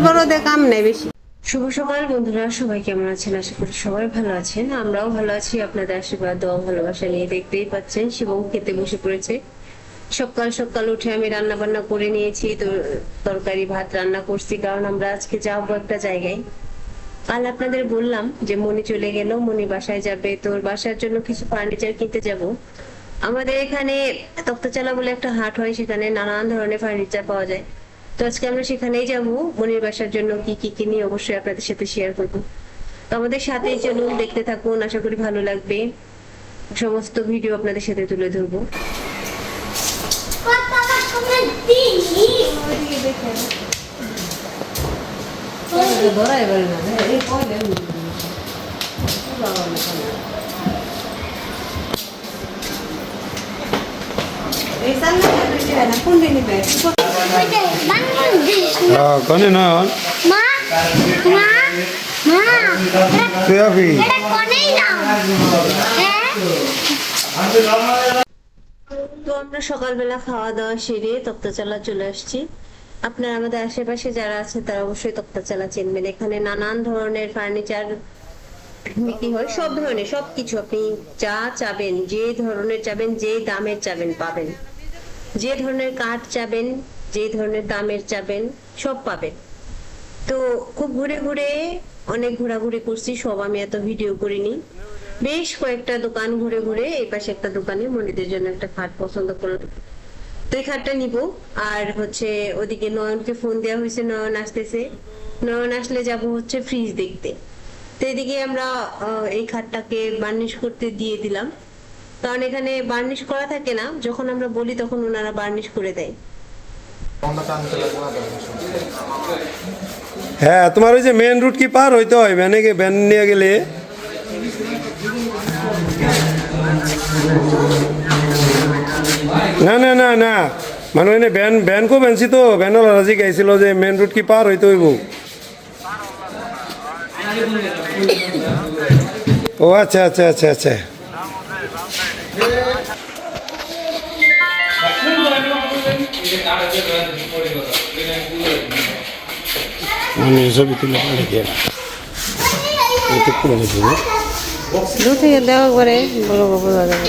বড় শুভ সকাল বন্ধুরা, সবাই কেমন আছেন? আশা করি সবাই ভালো আছেন। আমরাও ভালো আছি। আপনাদের আশীর্বাদ, দোয়া, ভালোবাসা নিয়ে দেখতেই পাচ্ছেন। শিবম খেতে বসে পড়েছে। সকাল সকাল উঠে আমি রান্না বান্না করে নিয়েছি। তো, তরকারি, ভাত রান্না করছি। কারণ আমরা আজকে যাব একটা জায়গায়। কাল আপনাদের বললাম যে মনি চলে গেল মনি বাসায় যাবে। তোর বাসার জন্য কিছু ফার্নিচার কিনতে যাব। আমাদের এখানে তক্তাচালা বলে একটা হাট হয়, সেখানে নানান ধরনের ফার্নিচার পাওয়া যায়। তো আজকে আমরা সেখানেই যাব। মনির বাসার জন্য কি কি কিনি অবশ্যই আপনাদের সাথে শেয়ার করব। তো আমাদের সাথেই চলুন, দেখতে থাকুন। আশা করি ভালো লাগবে। সমস্ত ভিডিও আপনাদের সাথে তুলে ধরবো। ধরাই পারে না এই কয়লে কোন দিন নিবে কনে না মা মা মা তুই এটা কোনেই না তো আমরা সকালবেলা খাওয়া দাওয়া সেরে তক্তাচালা চলে আসছি। আপনারা আমাদের আশেপাশে যারা আছে, তারা অবশ্যই তক্তাচালা চিনবেন। এখানে নানান ধরনের ফার্নিচার বিক্রি হয়। সব ধরনের সব কিছু আপনি যা চাবেন, যে ধরনের চাবেন, যে দামের চাবেন, পাবেন। যে ধরনের কাঠ চাবেন, যে ধরনের দামের চাবেন, সব পাবেন। তো খুব ঘুরে ঘুরে অনেক ঘোরাঘুরি করছি, সব আমি এত ভিডিও করিনি। বেশ কয়েকটা দোকান ঘুরে ঘুরে এই পাশে একটা দোকানে মনিদের জন্য একটা খাট পছন্দ করলাম। তো এই খাটটা নিব। আর হচ্ছে ওদিকে নয়নকে ফোন দেওয়া হয়েছে, নয়ন আসতেছে। নয়ন আসলে যাব হচ্ছে ফ্রিজ দেখতে। তো এদিকে আমরা এই খাটটাকে বার্নিশ করতে দিয়ে দিলাম। কারণ এখানে বার্নিশ করা থাকে না, যখন আমরা বলি তখন ওনারা বার্নিশ করে দেয়। হ্যাঁ তোমার ওই যে মেন রুট কি? পার হইতে হয় ভ্যানে ভ্যান নিয়ে গেলে। না না না না। মানে ওই ভ্যান ভ্যান কো ভ্যানছি তো। ভ্যানওয়ালা রাজি গাইছিল যে মেন রুট কি পার হইতে হইব ও আচ্ছা আচ্ছা আচ্ছা আচ্ছা। আমি ছবি তুলে পাঠাই দিয়ে। দু থেকে দেওয়া করে বড় বোঝা যাবে।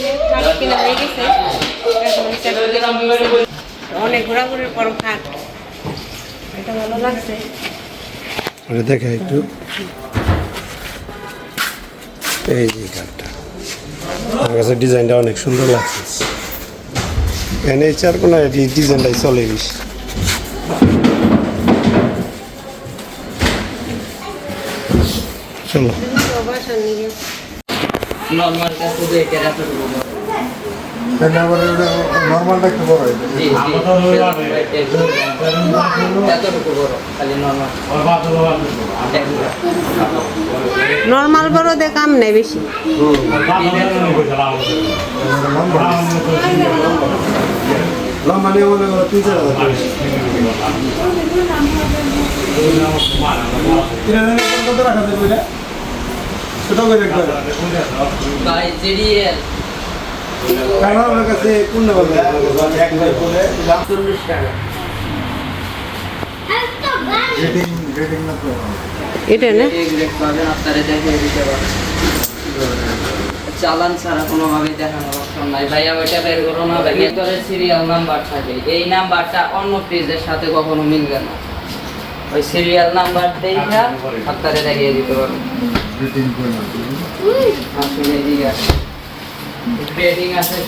এখন কিনা হয়ে গেছে এখন অনেক ঘোরাঘুরির পর খাট এটা ভালো লাগছে। দেখে একটু। এই যে কাঠটা। আমার কাছে ডিজাইনটা অনেক সুন্দর লাগছে। এনে চার কোনো ডিজাইনটাই চলে বেশি। চলো। নর্মাল কাছে যে এটা এতটুকু বড় নর্মালটা একটু বড় জি জি এতটুকু বড় খালি নর্মাল। নর্মাল বড়দের কাম নেই বেশি। লম্বা নিয়ে মনে করো তিন চার হাজার কত রাখা যাবে করে একবার বাই জেডিএল কারণ আমার কাছে কোন বলবে চল্লিশ টাকা। একটা গান এটা না? এই গ্রেড পাবেন আপনারা দেখিয়ে দিতে পারেন। চালান ছাড়া কোনোভাবে দেখানোর অপশন নাই। ভাইয়া ওইটা বের করো না ভাই সিরিয়াল নাম্বার থাকে। এই নাম্বারটা অন্য পেজের সাথে কখনো মিলবে না। ওই সিরিয়াল নাম্বার দেখা আপনারা দেখিয়ে দিতে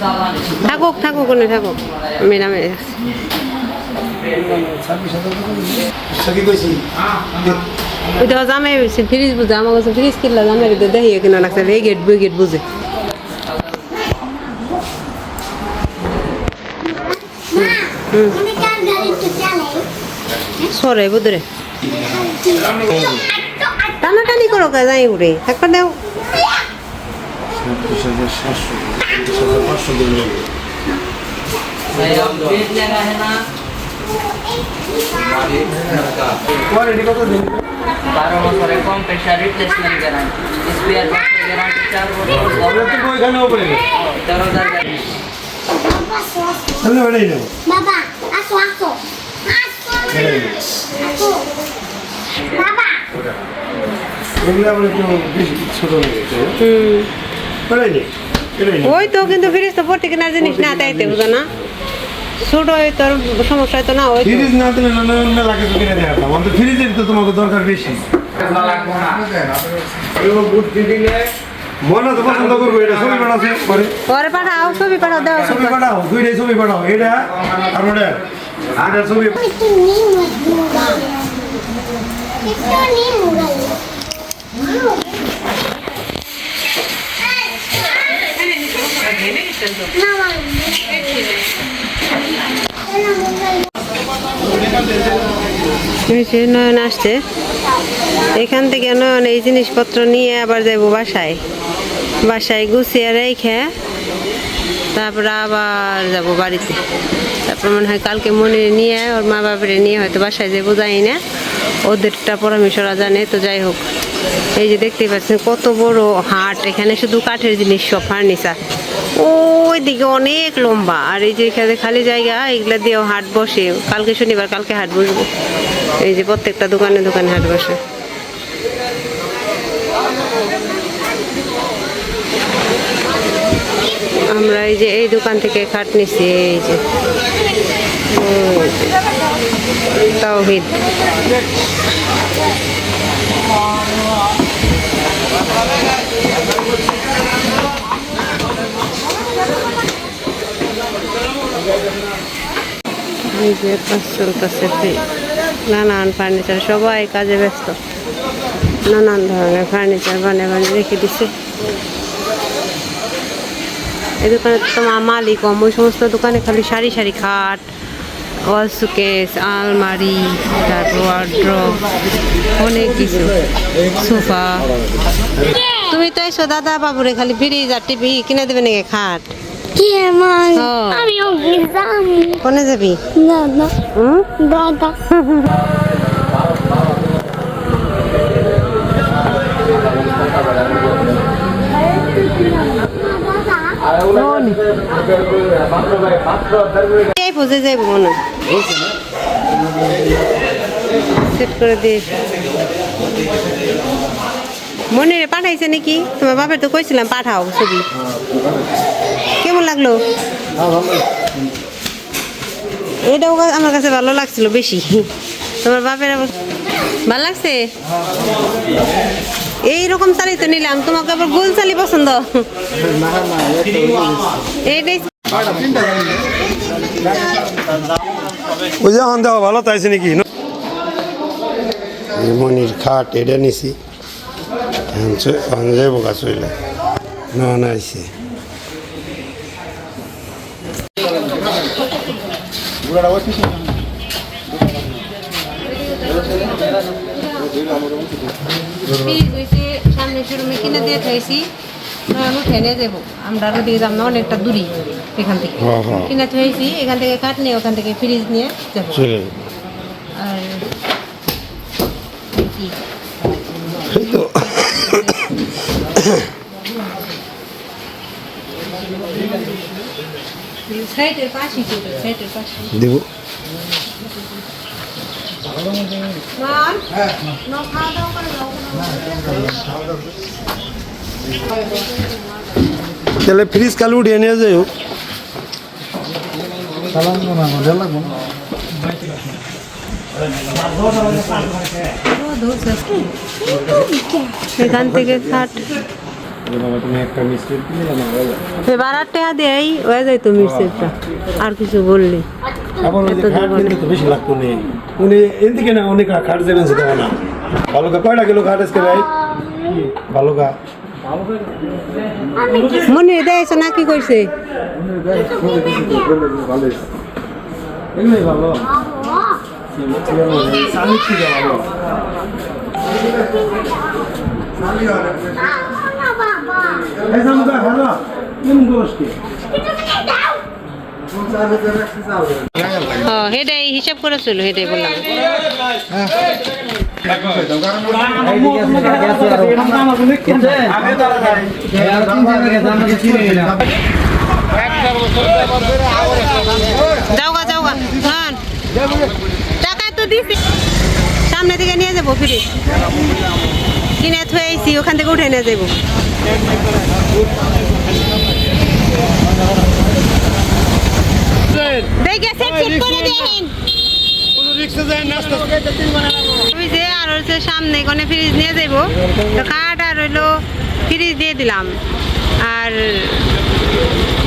চালান থাকুক থাকুক কোনে থাকুক। আমি নামে কি কইছি ওই তো জামাই ফ্রিজ বুঝে আমার কাছে ফ্রিজ কিনলা জামাই দেখিয়ে কিনা এই গেট গেট বুঝে। সরে বুদরে টানাটানি করো কাজ যাই উড়ে থাকবা দাও बारह बरस कम पैसा रिप्लेसमेंट गारंटी स्पेयर बॉक्स की गारंटी चार बरस तेरह हजार हेलो बाबा आसो आसो ওই তো কিন্তু ফ্রিজ তো পড়তে কেনার জিনিস না তাইতে বুঝো না। ছোট হয় তোর সমস্যা হয়তো না ওই তো। ফ্রিজ না দিলে না মেলা কিছু কিনে দেওয়া আমাদের ফ্রিজের তো তোমাকে দরকার বেশি। মনে তো পছন্দ করব এটা ছবি পাঠাচ্ছে পরে। পরে পাঠাও ছবি পাঠাও দেওয়া ছবি পাঠাও দুইটাই ছবি পাঠাও। এটা আর ওটা ছবি একটু নিম একটু নিম নয়ন আসছে। এখান থেকে নয়ন এই জিনিসপত্র নিয়ে আবার যাব বাসায়। বাসায় গুছিয়ে রেখে তারপরে আবার যাব বাড়িতে। তারপর মনে হয় কালকে মনে নিয়ে ওর মা বাবারে নিয়ে হয়তো বাসায় যাব, যাই না। ওদেরটা পরামর্শরা জানে, তো যাই হোক। এই যে দেখতেই পাচ্ছেন, কত বড় হাট। এখানে শুধু কাঠের জিনিস, সব ফার্নিচার। ওই দিকে অনেক লম্বা। আর এই যে এখানে খালি জায়গা, এগুলা দিয়েও হাট বসে। কালকে শনিবার কালকে হাট বসবো। এই যে প্রত্যেকটা দোকানে দোকানে হাট বসে। আমরা এই যে এই দোকান থেকে খাট নিছি, এই যে। তাওহিদ। এই যে নানান ফার্নিচার সবাই কাজে ব্যস্ত। নানান ধরনের ফার্নিচার বানিয়ে বানিয়ে রেখে দিছে। এই দোকানে তো মালিক কম ওই সমস্ত দোকানে খালি সারি সারি খাট ওয়াল সুকেস আলমারি তারপর ওয়ার্ড্রপ অনেক কিছু। সোফা। তুমি তো এসো দাদা বাবুরে খালি ফ্রিজ আর টিভি কিনে দেবে নাকি খাট? কোনে যাবি? দাদা। দাদা। যাইব মনে করে মনে পাঠাইছে নাকি? তোমার বাপের তো কইছিলাম পাঠাও ছবি। কেমন লাগল? এটাও আমার কাছে ভালো লাগছিল বেশি। তোমার বাপের ভালো লাগছে? এইরকম চালি তো নিলাম তোমাকে আবার গোল চালি পছন্দ? এইটাই যে ভালো তাইছে নাকি? মনির খাট এটা নিছি। যাব গাছ হইলে না না আইসে ফ্রিজ হয়েছে সামনে শোরুমে কিনে দিয়ে যাব। আমরা ওদিকে যাব না অনেকটা দূরি এখান থেকে। হ্যাঁ, হ্যাঁ। কিনে থাইছি এখান থেকে কাঠ নিয়ে ওখান থেকে ফ্রিজ নিয়ে যাব। আর কি? সাইটের পাশে সাইটের পাশে দিব মা না খাওয়া দাওয়া করে যাও তাহলে ফ্রিজ কাল উঠিয়ে নিয়ে যাই হোক এখান থেকে খাট। এবার আর টাকা দেয় হয়ে যায় তো মির্চেরটা আর কিছু বললি? আবার ওই যে এত খাট কিনতে তো বেশি লাগতো নেই উনি এদিকে না অনেক খাট দেবেন সেটা না। ভালো কা কয়টা কিলো খাট আজকে ভাই? ভালো কা মনে দেয়ছো না কি করছে ভালো ভালো ও হেটাই হিসাব করেছিল হেটাই বললাম। যাও গা যাও গা হ্যাঁ টাকা তো দিছি। সামনে থেকে নিয়ে যাব ফিরে। কিনে থুয়ে ওখান থেকে উঠে নিয়ে যাব। দেখে সেট সেট করে দিন ওই যে আর হচ্ছে সামনে কোনে ফ্রিজ নিয়ে যাব তো কাঠ আর হইল ফ্রিজ দিয়ে দিলাম। আর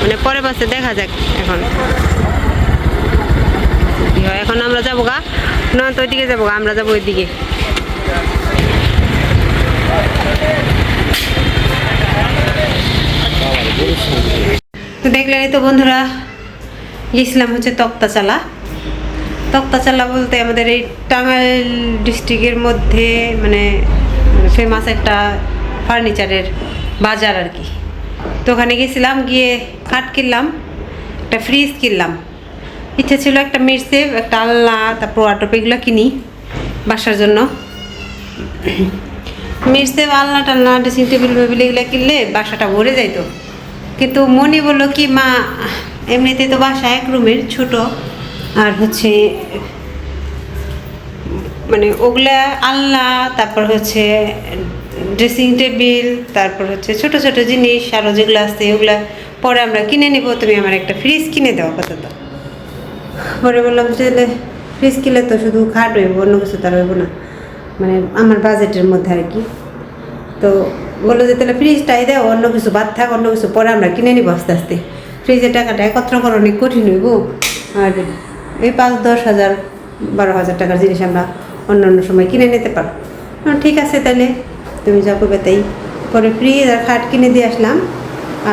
মানে পরে বাসে দেখা যাক এখন। এখন আমরা যাব গা। নয়তো ওইদিকে যাব গা আমরা যাব ওইদিকে। তো দেখলেনই তো বন্ধুরা গেছিলাম হচ্ছে তক্তাচালা। তক্তাচালা বলতে আমাদের এই টাঙ্গাইল ডিস্ট্রিক্টের মধ্যে মানে ফেমাস একটা ফার্নিচারের বাজার আর কি। তো ওখানে গেছিলাম, গিয়ে খাট কিনলাম, একটা ফ্রিজ কিনলাম। ইচ্ছে ছিল একটা মিরসেভ একটা আল্লা তারপর ওয়াটপ এগুলো কিনি বাসার জন্য। মিরসেভ আলনা টালনা ড্রেসিং টেবিল ফেবিল এগুলো কিনলে বাসাটা ভরে যাইতো। কিন্তু মনি বলল কি, মা এমনিতে তো বাসা এক রুমের, ছোট। আর হচ্ছে মানে ওগুলা আলনা, তারপর হচ্ছে ড্রেসিং টেবিল তারপর হচ্ছে ছোট ছোট জিনিস আরও যেগুলো আছে, ওগুলা পরে আমরা কিনে নেব। তুমি আমার একটা ফ্রিজ কিনে দাও আপাতত। পরে বললাম যে ফ্রিজ কিনলে তো শুধু খাট হইব, অন্য কিছু তার হইব না। মানে আমার বাজেটের মধ্যে আর কি। তো বলল যে তাহলে ফ্রিজটাই দেও, অন্য কিছু বাদ থাক, অন্য কিছু পরে আমরা কিনে নিব আস্তে আস্তে। ফ্রিজের টাকাটা একত্র করা অনেক কঠিন হইব। আর এই পাঁচ দশ হাজার বারো হাজার টাকার জিনিস আমরা অন্য অন্য সময় কিনে নিতে পারো বললাম, ঠিক আছে তাহলে তুমি যা করবে তাই। পরে ফ্রিজ আর খাট কিনে দিয়ে আসলাম।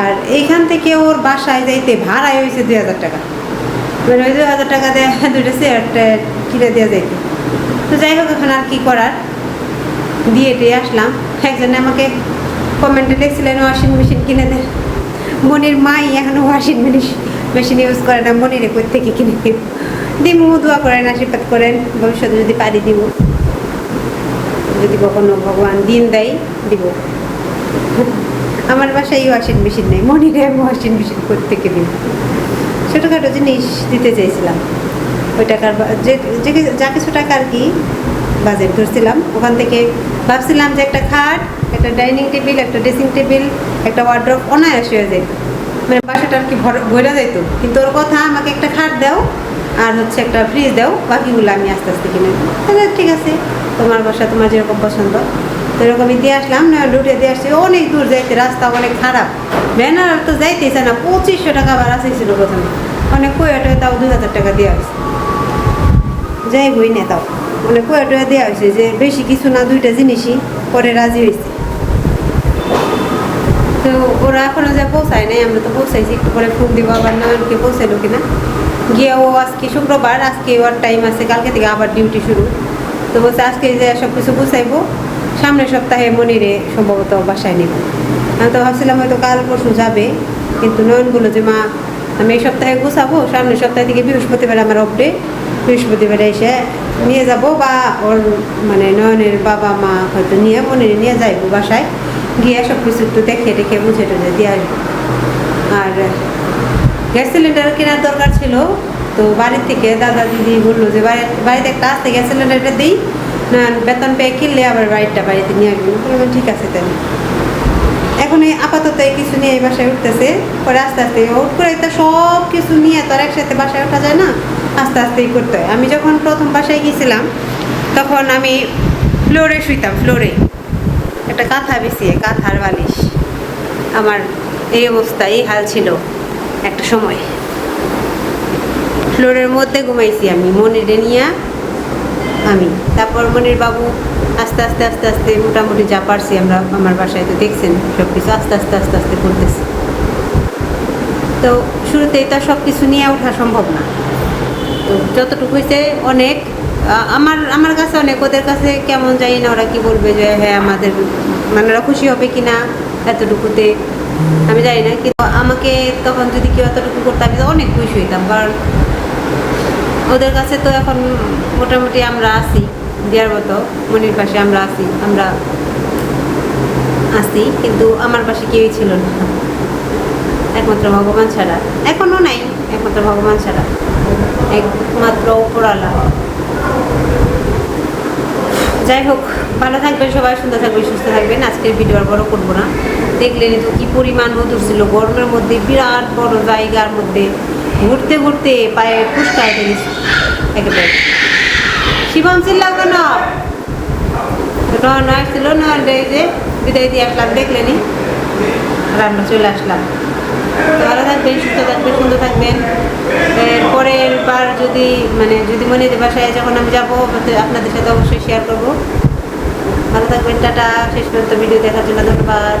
আর এইখান থেকে ওর বাসায় যাইতে ভাড়ায় হয়েছে দুই হাজার টাকা। মানে ওই দুই হাজার টাকা দিয়ে দুইটা চেয়ার কিনে দেওয়া যাইতে। তো যাই হোক এখন আর কী করার? দিয়ে টিয়ে আসলাম। একজনে আমাকে কমেন্টে লিখছিলেন ওয়াশিং মেশিন কিনে দেন মনির মাই এখনও ওয়াশিং মেশিন মেশিন ইউজ করে না, মনিরে কই থেকে কিনে দিমু, দোয়া করেন, আশীর্বাদ করেন, ভবিষ্যতে যদি পারি দিব যদি কখনো ভগবান দিন দেয়, দিব। আমার বাসায় ওয়াশিং মেশিন নেই, মনিরে আমি ওয়াশিং মেশিন থেকে দিব? ছোটোখাটো জিনিস দিতে চাইছিলাম। ওই টাকার যে- যা কিছু টাকা আর কি বাজেট ধরছিলাম। ওখান থেকে ভাবছিলাম যে একটা খাট, একটা ডাইনিং টেবিল, একটা ড্রেসিং টেবিল, একটা ওয়ার্ড্রপ অনায়াস হয়ে যেত মানে বাসাটা আর কি ভরা যেত কিন্তু ওর কথা, আমাকে একটা খাট দাও আর হচ্ছে একটা ফ্রিজ দাও, বাকিগুলো আমি আস্তে আস্তে কিনে তাহলে ঠিক আছে। তোমার বাসা তোমার যেরকম পছন্দ। তো এরকমই দিয়ে আসলাম না লুটে দিয়ে আসছি। অনেক দূর যাইতে, রাস্তা অনেক খারাপ। ব্যানার তো যাইতেছে না, পঁচিশশো টাকা ভাড়া চাইছিল প্রথমে। অনেক কুয়েটে তাও দুই হাজার টাকা দেওয়া হয়েছে। যাই হই না তাও। মানে কুয়েটে দেওয়া হয়েছে যে বেশি কিছু না দুইটা জিনিসই পরে রাজি হয়েছে তো ওরা এখনও যে পৌঁছায় নাই, আমরা তো পৌঁছাইছি, একটু পরে ফোন দিব আবার নয়নকে পৌঁছাইলো কিনা। গিয়ে ও আজকে শুক্রবার, আজকে ওর টাইম আছে, কালকে থেকে আবার ডিউটি শুরু। তো বলছে, আজকে যে সব কিছু গুছাইবো সামনের সপ্তাহে মনিরে সম্ভবত বাসায় নেব। আমি তো ভাবছিলাম হয়তো কাল পরশু যাবে, কিন্তু নয়ন বলল যে, মা, আমি এই সপ্তাহে গুছাবো, সামনের সপ্তাহ থেকে বৃহস্পতিবার আমার অফডে বৃহস্পতিবার এসে নিয়ে যাব বা ওর মানে নয়নের বাবা মা হয়তো নিয়ে মনিরে নিয়ে যাইবো বাসায়। গিয়ে সব কিছু একটু দেখে টেখে বুঝে টুঝে দিয়ে আসব। আর গ্যাস সিলিন্ডার কেনার দরকার ছিল, তো বাড়ির থেকে দাদা দিদি বলল যে, বাড়ি, বাড়িতে একটা আসতে গ্যাস সিলিন্ডারটা দিই, না, বেতন পেয়ে কিনলে আবার বাড়িটা বাড়িতে নিয়ে আসব। ঠিক আছে তাহলে। এখন এই আপাতত এই কিছু নিয়ে এই বাসায় উঠতেছে। পরে আস্তে আস্তে হুট করে তো সব কিছু নিয়ে তো আর একসাথে বাসায় ওঠা যায় না। আস্তে আস্তেই করতে হয়। আমি যখন প্রথম বাসায় গিয়েছিলাম, তখন আমি ফ্লোরে শুইতাম, ফ্লোরে। একটা কাঁথা বিছিয়ে, কাঁথার বালিশ। আমার এই অবস্থা, এই হাল ছিল একটা সময়। ফ্লোরের মধ্যে ঘুমাইছি আমি, মনিরে নিয়ে আমি। তারপর মনির বাবু আস্তে আস্তে আস্তে আস্তে মোটামুটি যা পারছি আমরা আমার বাসায় তো দেখছেন সব কিছু আস্তে আস্তে আস্তে আস্তে করতেছি। তো শুরুতেই তো সব কিছু নিয়ে ওঠা সম্ভব না। তো যতটুকু হয়েছে অনেক আমার আমার কাছে অনেক, ওদের কাছে কেমন জানি না ওরা কি বলবে যে হ্যাঁ আমাদের মানে ওরা খুশি হবে কি না এতটুকুতে, আমি জানি না, কিন্তু আমাকে তখন যদি কেউ এতটুকু করতো, আমি অনেক খুশি হইতাম, কারণ ওদের কাছে তো এখন মোটামুটি আমরা আছি। দেওয়ার মতো মনির পাশে আমরা আছি, আমরা আসি কিন্তু আমার পাশে কেউই ছিল না। একমাত্র ভগবান ছাড়া। এখনও নাই, একমাত্র ভগবান ছাড়া। একমাত্র উপরালা যাই হোক, ভালো থাকবেন সবাই, সুন্দর থাকবেন, সুস্থ থাকবেন। আজকের ভিডিও আর বড় করব না। দেখলেন তো কি পরিমাণ রোদুর ছিল। গরমের মধ্যে, বিরাট বড় জায়গার মধ্যে ঘুরতে ঘুরতে পায়ে ফুসকা এসে গেছে। একেবারে। শিবম চিল্লাও কেন? নয় নয় ছিল নয় এই যে বিদায় দিয়ে আসলাম, দেখলেনি আর চলে আসলাম। ভালো থাকবেন, সুস্থ থাকবেন, সুন্দর থাকবেন। পরের বার যদি মানে যদি মনে হয় বাসায় যখন আমি যাব, আপনাদের সাথে অবশ্যই শেয়ার করব। ভালো থাকবেন, টাটা। শেষ পর্যন্ত ভিডিও দেখার জন্য ধন্যবাদ।